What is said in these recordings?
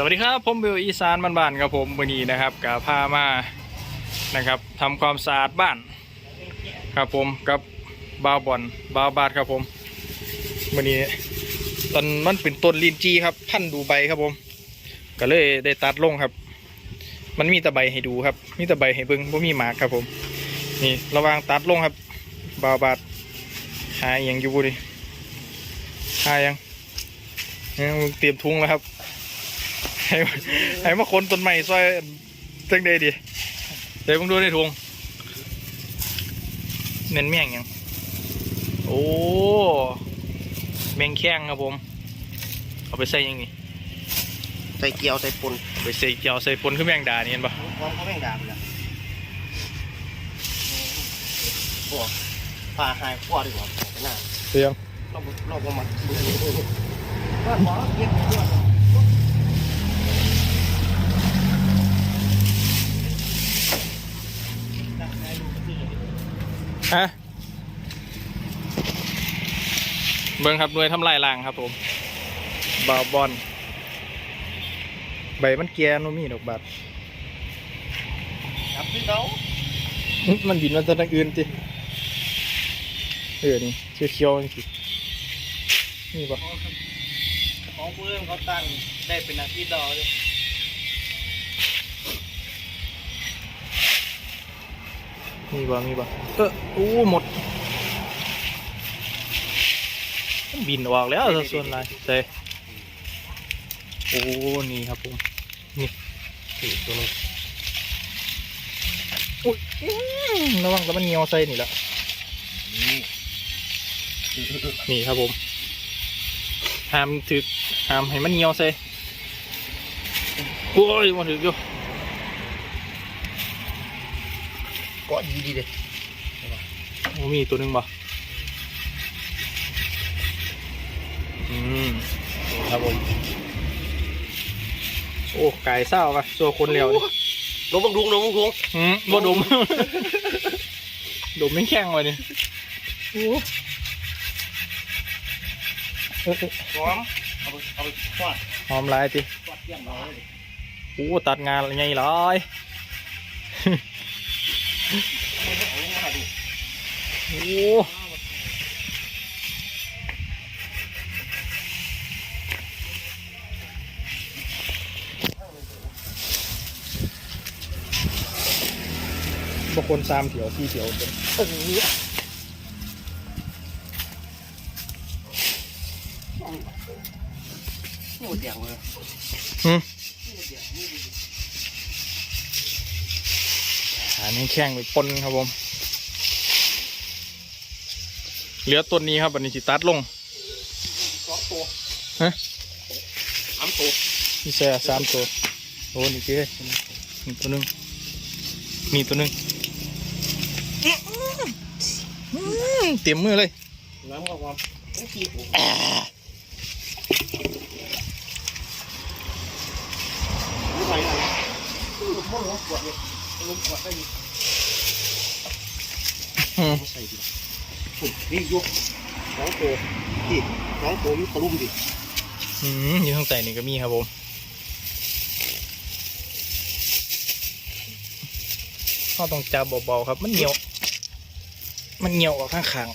สวัสดีครับผมเบลอีสานบ้านๆครับผมวันนี้นะครับกาพามานะครับทำความสะอาดบ้านครับผมกับบาวบอนบาวบาดครับผมวันนี้ตอนมันเป็นต้นลินจีครับพันดูใบครับผม ก็เลยได้ตัดลงครับ มันมีตะใบให้ดูครับ มีตะใบให้เบิ้งว่ามีหมากครับผม นี่ระวางตัดลงครับบาวบาดหาอย่างอยู่บุดิหายังยังเตรียมทุงแล้วครับ ให้มาให้มาคนต้นใหม่ซอยจังได้ดิเดี๋ยวมึงดูในถุงเน้นเมี่ยงหยังโอ้แมงแข้งครับผม เอาไปใส่หยังไงใส่เกี๊ยวใส่ปุ่นเอาไปใส่เจียวใส่ปนคือแมงดานี่เห็นปะพร้อมเขาแม่งด่าไปแล้วพวกปลาหายขั้วดีกว่าไปหน้าเตียงเราเราประมาณว่าหมอเรียกด้วย ฮะเบิ้งครับหน่วยทำลายล้างครับผมบาวบอนใบมันเกียร์โนมีดอกบาดจับที่เขาอื้อมันบินมาจากทางอื่นจิเออนี่เขียวๆนี่สินี่ปะของเพื่อนเขาตั้งได้เป็นอาทิตย์ดอกเลย มีปะมีปะเออโอ้หมดมันบินออกแล้วซะส่วนไรเซ่โอ้นี่ครับผมนี่ตัวนึงอุ้ยอื้อระวังแล้วมันเหนียวใส่นี่แหละนี่นี่ครับผมห้ามถึกห้ามให้มันเหนียวใส่โอ้ยมันถึกอยู่ ก็ดีดีเลยโอ้มีตัวหนึ่งบ่อืมนี่ครับผมโอ้ไก่เศร้าปะตัวคนเหลียวนี่ลงบังดุงลงบังดุงอืมบ่ดม ดมไม่แข็งเลยนี่โอ้เอ้ยเอ้ยพร้อมเอาไปเอาไปทอดหอมหลายจิทอดเที่ยงร้อยเลยโอ้ตัดงานไงหลายเอาลงมาดู โอ้บางคนสามเถียวสี่เถียวเต็มเออนี่หมดเดียงเลย หืม นี่หมดเดียงนี่ดี อันนี้แข้งไปปนครับผม เหลือต้นนี้ครับอันนี้สิตัดลงสองตัวฮะสามตัวนี่แซ่สามตัวโอ้นี่เจ้นี่ตัวหนึงนี่ตัวหนึงอื้อเต็มมือเลยน้ำก็ความต้องขี้หัวไม่ไหวแล้วลูกพ่อหลวงขวดเลย ลงขวดได้ดิใส่ดิผมนี่ยกสองตัวนี่สองตัวมันตะลุมดิอืมอยู่ข้างใต้นี่ก็มีครับผมเราต้องจับเบาๆครับ มันเหนียว มันเหนียวออกข้างขาง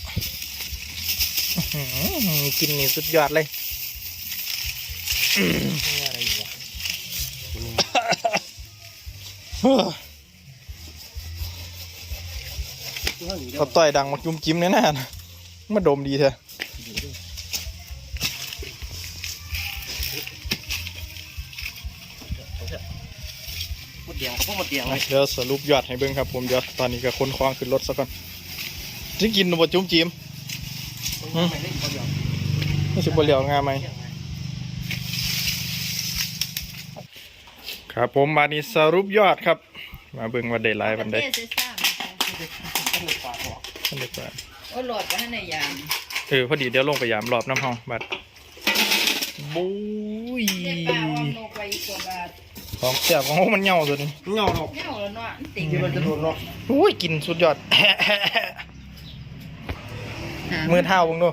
ๆกินนี่สุดยอดเลยอะไรอยู่วะ เขาต่อยดังมาจุ้มจิ้มแน่นอนมาดมดีเถอะหมดเดียงเขาหมดเดียงเลยเดี๋ยวสรุปยอดให้เบิ่งครับผมเดี๋ยวตอนนี้ก็คนคลองขึ้นรถซะก่อนจะกินบดจุ้มจิ้มไม่ได้คนเดียวไม่ใช่บเหลียวงามไหมครับผมมานี่สรุปยอดครับ มาเบิ่งว่าได้หลายวันได้ นได้กว่าโอ้โหลดไปให้ในยามเออพอดีเดี๋ยวลงไปยามรอบน้ำห้องบัดบุ้ยเรียกปลาออมโนไปอีกกว่าบาทของเสียของมันเหงาสุดนี่เงาหรอกเน่าแล้วเนาะติ่งที่มันจะโดนหรอกอุ้ยกินสุดยอด มือเท้าเบิ่งดู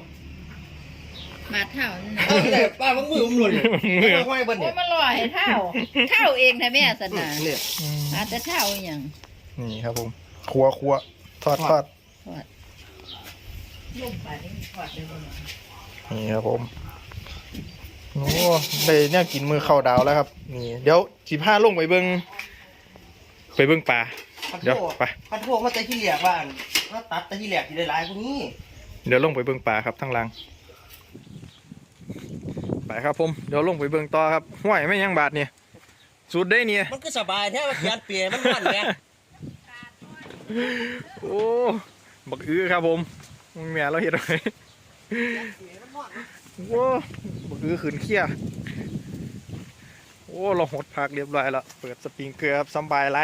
บาดเท่านั่นน่ะเออแต่ป้าบังมือผมหลุดมือห้อยบนโอ้เนี่ยยมันลอยเท่าเท่าเองแท้แม่สนาเนี่ยอาจจะเท่าอหย่างนี่ครับผมครัวครัวทอดทอด ทอดลูกปลานี่ทอดเลยบ่เนี่ยนี่ครับผมโอ้ได้เนี่ยกินมือเข้าดาวแล้วครับ นี่ เดี๋ยวสิพาลงไปเบิ้งไปเบิ้งปลาเดี๋ยวไปพันโทมาแต่ที่เหลียกบ้านมาตัดแต่ที่เหลียกที่ได้หลายกว่านี้ เดี๋ยวลงไปเบิ้งปลาครับทั้งหลังไปครับผมเดี๋ยวลงไปเบิ้งต่อครับห้วยไม่ยังบาทเนี่ยสุดได้เนี่ยมันก็สบายแท้ว่าเขียนเปียมันมันเนี่ยโอ้ บักอื้อครับผมมึงแม่เราเห็นไหมโอ้บักอื้อขืนเขี้ยโอ้เราหดพักเรียบร้อยแล้ว เปิดสปริงเกลือครับสบายไร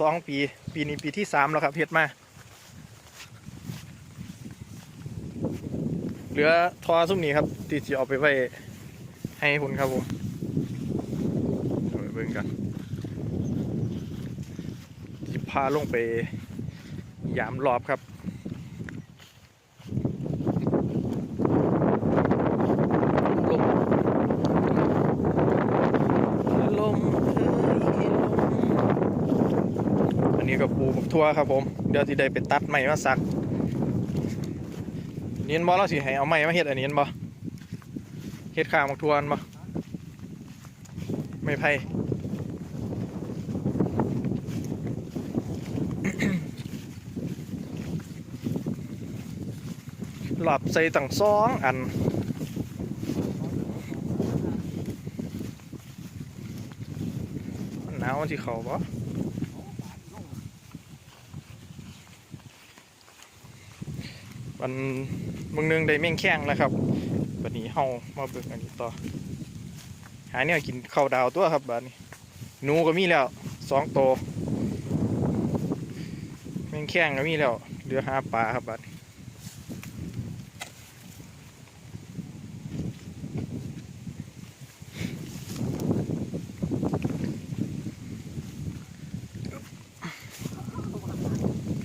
สองปี ปีนี้ปีที่สามแล้วครับเฮ็ดมา เหลือทอซุ้มนี้ครับที่จะเอาไปไว้ให้คุณครับผมเอาไปเบิ่งกันที่พาลงไป ยามรอบครับลมลมลมวันนี้ก็ปูทั่วครับผม เดี๋ยวที่ได้ไปตัดไม้มาสักเนียนบอเราสิให้เอาไม้มาเฮ็ดอันนี้บ่เฮ็ดข้างบักทั่วนบ่ไม่ไผ่ หลับใส่ตั้งสองอัน หนาวมันสิเขาปะมันมึงนึงได้เม่งแข้งแล้วครับบัดนี้เฮามาเบิ่งอันนี้ต่อ หาเนี่ยกินข้าวดาวตัวครับบัดนี้หนูก็มีแล้วสองตัวเม่งแข้งก็มีแล้วเหลือหาปลาครับบัดนี้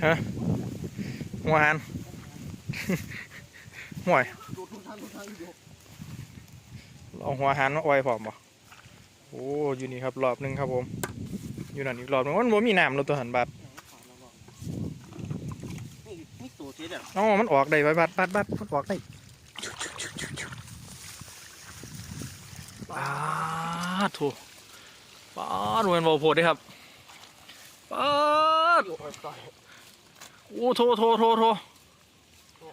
หัวหันห่วยเอาหัวหันมาไว้พร้อมบ่โอ้อยู่นี่ครับรอบหนึงครับผม อยู่นั่นอีกรอบหนึงมันบ่มีน้ำแล้วตัวหันบัดนี่นี่ตัวเสียเนี่ยอ๋อมันออกได้ไวบัดบัดบัดมันออกได้ปาดโถปาดเหมือนบ่โพดเด้ครับปาด โอ้โถโถโถโถ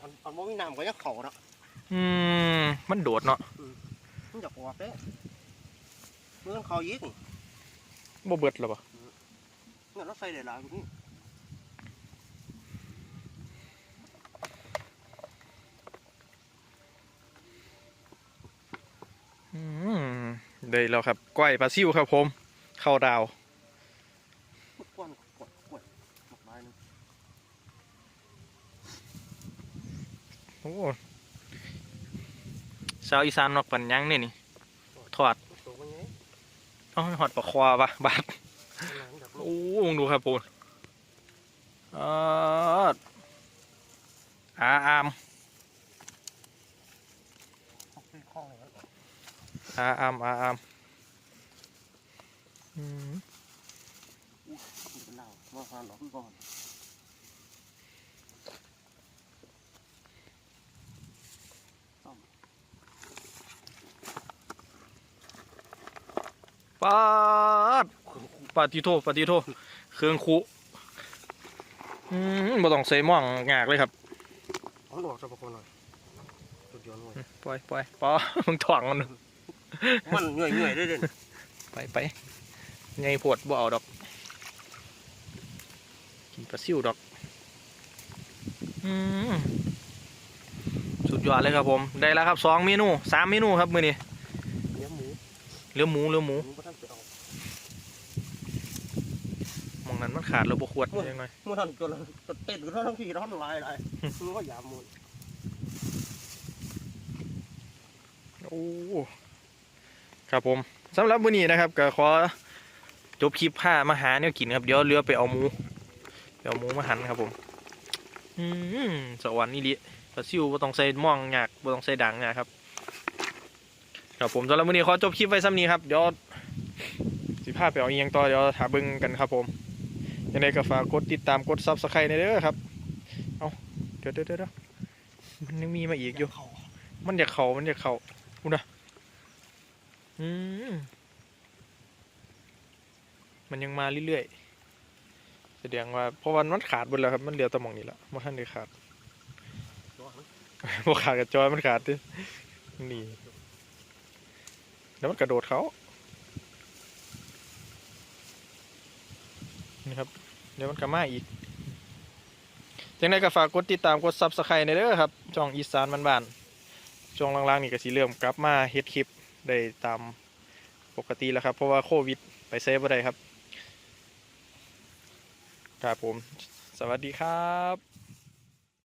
อันอันว่ามีน้ำก็ยังเข่าเนาะอืมมันโดดเนาะมันจะออกเด้เมื่อเขายิงบ่เบิดหรอปะเนี่ยเราใส่ได้หลายกว่านี้อืมได้แล้วครับก้อยปลาซิวครับผมข้าวดาว มันกวนกดกดหมกไม้นึง โอ้ สาวอีสานนอกปันยังนี่นี่ทอดถองหอดปลาควาปะบาดโอ้มึงดูครับปูนอ่าอามอาอามอาอามอืมว่าฟันหลอกก่อนาดปาติโทปาติโทเครื่องคุอืมบ่ต้องใส่หม่องงากเลยครับเอาหลอกจะประคนหน่อยจุดย้อนหน่อยปล่อยปล่อยปอมึงถ่วงมันมันเหนื่อยเหนื่อยได้เด่นไปไปไงปวดบ่เอาดอกกินปลาซิวดอกอืมสุดยอดเลยครับผม ได้แล้วครับสองเมนูสามเมนูครับมือนี้เนื้อหมูเหลือหมูเหลือหมู หมูก็ท่า นไปเอาหมองนั้นมันขาดแล้วบ่ขวดยังไงเมื่อท่านจนจนเป็ดก็ท่านทั้งพี่ท่านลายลายมันก็หยาบหมดโอ้ครับผมสำหรับมื้อนี้นะครับก็ขอจบคลิปผ้ามาหาเนี่ยกินครับเดี๋ยวเรือไปเอาหมูไปเอาหมูมาหั่นครับผมอืมสวรรค์นี่ลิไปปลาซิวบ่ต้องใส่หม่องยากบ่ต้องใส่ดังนะครับครับผมสำหรับมื้อนี้ขอจบคลิปไว้ซ้ำนี้ครับเดี๋ยวสิพาไปเอาอีหยังต่อเดี๋ยวหาเบิ่งกันครับผม ยังไงก็ฝากกดติดตามกด Subscribe ในเด้อครับ เอาเดี๋ยวเดี๋ยวเดี๋ยวมันยังมีมาอีกอยู่เขามันอยากเข้ามันอยากเข้าอุยนะอืมมันยังมาเรื่อยๆ แสดงว่าเพราะวันมันขาดหมดแล้วครับ มันเหลือแตะมองนี่ละมันท่านได้ขาดบ่ขาดกับจอยมันขาดดินี่ แล้วมันกระโดดเขา นะครับเดี๋ยวมันกลับมาอีกยังไงก็ฝากกดติดตามกด Subscribe ในเด้อครับช่องอีสานบ้านๆช่วงล่างๆนี่ก็สิเริ่มกลับมาเฮ็ดคลิปได้ตามปกติแล้วครับ เพราะว่าโควิดไปเซฟบ่ได้ครับครับผม สวัสดีครับ